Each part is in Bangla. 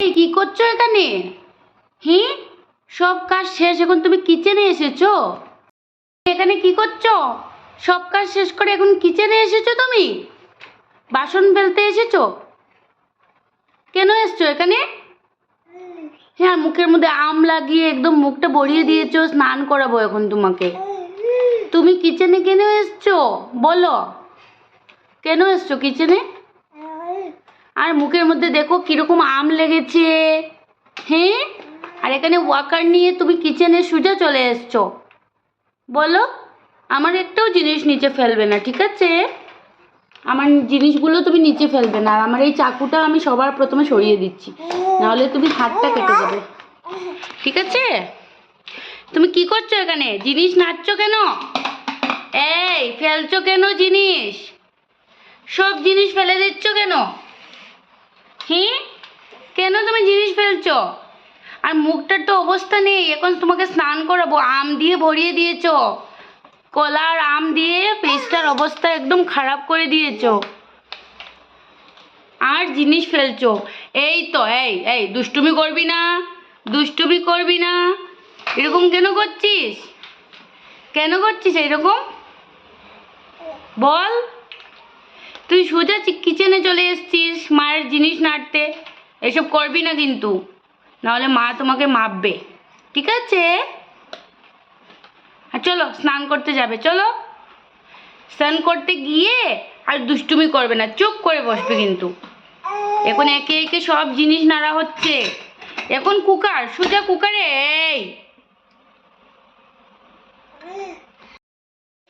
কি করছ এখানে? হি সব কাজ শেষ, এখন তুমি কিচেনে এসেছ? এখানে কি করছ? সব কাজ শেষ করে এখন কিচেনে এসেছ তুমি? বাসন ফেলতে এসেছ? কেন এসছো এখানে? হ্যাঁ মুখের মধ্যে আম লাগিয়ে একদম মুখটা ভরিয়ে দিয়েছ, স্নান করাবো এখন তোমাকে। তুমি কিচেনে কেন এসছো? বলো। কেন এসছো কিচেনে? আর মুখের মধ্যে দেখো কীরকম আম লেগেছে। হ্যাঁ? আর এখানে ওয়াকার নিয়ে তুমি কিচেনে সোজা চলে এসছো। বলো, আমার একটাও জিনিস নিচে ফেলবে না, ঠিক আছে? আমার জিনিসগুলো তুমি নিচে ফেলবে না, আর আমার এই চাকুটা আমি সবার প্রথমে সরিয়ে দিচ্ছি। নাহলে তুমি হাতটা কেটে যাবে ঠিক আছে? তুমি কি করছ এখানে? জিনিস নাচছো কেন? এই, ফেলছো কেন জিনিস? সব জিনিস ফেলে দিচ্ছ কেন? হ্যাঁ কেন তুমি জিনিস ফেলছো? আর মুখটার তো অবস্থা নেই, এখন তোমাকে স্নান করাবো, আম দিয়ে ভরিয়ে দিয়েছ। কলা আর আম দিয়ে পেস্টার অবস্থা একদম খারাপ করে দিয়েছ। আর জিনিস ফেলছো। এই তো, এই এই, দুষ্টুমি করবি না, দুষ্টুমি করবি না। এরকম কেন করছিস? কেন করছিস এরকম বল। তুই সোজা কিচেনে চলে এসছিস। জিনিস নাড়তে, এসব করবি না কিন্তু। নাহলে মা তোমাকে মাপবে। ঠিক আছে? আর চলো, স্নান করতে যাবে, চলো। স্নান করতে গিয়ে আর দুষ্টুমি করবে না, চুপ করে বসবে কিন্তু। এখন একে একে সব জিনিস নাড়া হচ্ছে। এখন কুকার, সোজা কুকারে, এই।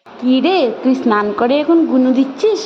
কি রে তুই স্নান করে এখন গুনু দিচ্ছিস?